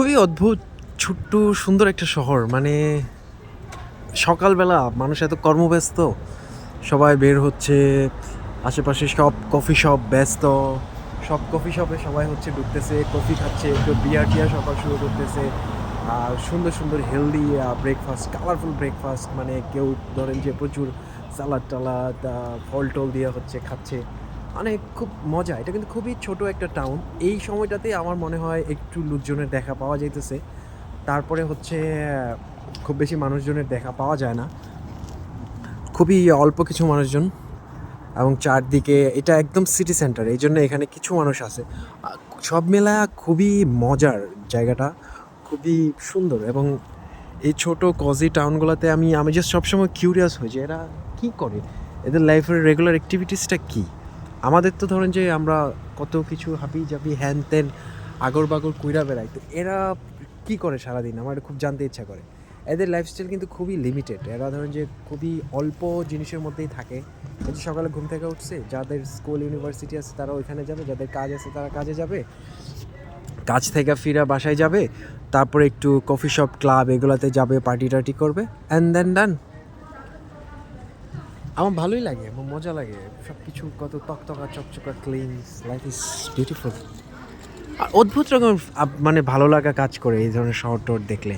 খুবই অদ্ভুত, ছোট্ট, সুন্দর একটা শহর। মানে সকালবেলা মানুষ এত কর্মব্যস্ত, সবাই বের হচ্ছে, আশেপাশে সব কফি শপ ব্যস্ত, সব কফি শপে সবাই হচ্ছে ঢুকতেছে, কফি খাচ্ছে, একটু বিয়ার টিয়ার সকাল শুরু করতেছে, আর সুন্দর সুন্দর হেলদি ব্রেকফাস্ট কালারফুল ব্রেকফাস্ট মানে কেউ ধরেন যে প্রচুর সালাদ টালাদ ফল টল দিয়ে হচ্ছে, খাচ্ছে। মানে খুব মজা, এটা কিন্তু খুবই ছোট একটা টাউন এই সময়টাতে আমার মনে হয় একটু লোকজনের দেখা পাওয়া যাইতেছে। তারপরে হচ্ছে, খুব বেশি মানুষজনের দেখা পাওয়া যায় না। খুবই অল্প কিছু মানুষজন এবং চারদিকে এটা একদম সিটি সেন্টার এই জন্য এখানে কিছু মানুষ আছে। সব মেলা খুবই মজার জায়গাটা, খুবই সুন্দর এবং এই ছোট কজি টাউনগুলোতে আমি আমি জাস্ট সবসময় কিউরিয়াস হই যে এরা কী করে? এদের লাইফের রেগুলার অ্যাক্টিভিটিসটা কী? আমাদের তো ধরেন যে আমরা কত কিছু হাবি জাবি হ্যান ত্যান আগর বাগর কুইরা বেড়াই, তো এরা কী করে সারাদিন? আমার খুব জানতে ইচ্ছা করে। এদের লাইফস্টাইল কিন্তু খুবই লিমিটেড এরা ধরেন যে খুবই অল্প জিনিসের মধ্যেই থাকে। যে সকালে ঘুম থেকে উঠছে, যাদের স্কুল ইউনিভার্সিটি আছে তারা ওইখানে যাবে, যাদের কাজ আছে তারা কাজে যাবে। কাজ থেকে ফিরা বাসায় যাবে, তারপরে একটু কফি শপ ক্লাব এগুলোতে যাবে পার্টি টার্টি করবে অ্যান্ড দেন ডান আমার ভালোই লাগে মজা লাগে। সব কিছু কত তকতকা, চকচকা ক্লিন লাইফ ইজ বিউটিফুল আর অদ্ভুত রকম মানে ভালো লাগা কাজ করে এই ধরনের শহর টহর দেখলে।